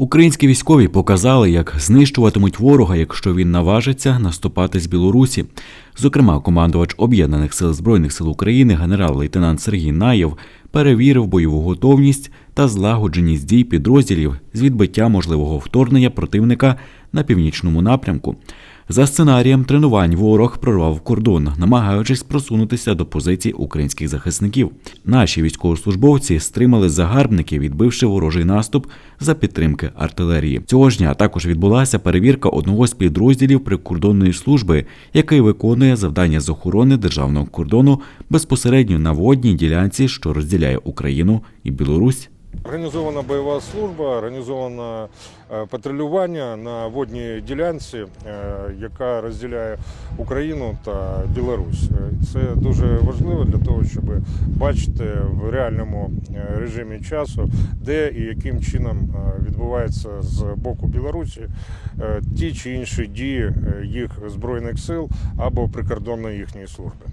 Українські військові показали, як знищуватимуть ворога, якщо він наважиться наступати з Білорусі. Зокрема, командувач об'єднаних сил збройних сил України генерал-лейтенант Сергій Наєв перевірив бойову готовність та злагодженість дій підрозділів з відбиття можливого вторгнення противника на північному напрямку. За сценарієм тренувань ворог прорвав кордон, намагаючись просунутися до позицій українських захисників. Наші військовослужбовці стримали загарбників, відбивши ворожий наступ за підтримки артилерії. Цього ж дня також відбулася перевірка одного з підрозділів прикордонної служби, який виконує завдання з охорони державного кордону безпосередньо на водній ділянці, що розділяє Україну і Білорусь. Організована бойова служба, організоване е, патрулювання на водній ділянці, е, яка розділяє Україну та Білорусь. Е, Це дуже важливо для того, щоб бачити в реальному режимі часу, де і яким чином відбувається з боку Білорусі ті чи інші дії їх збройних сил або прикордонної їхньої служби.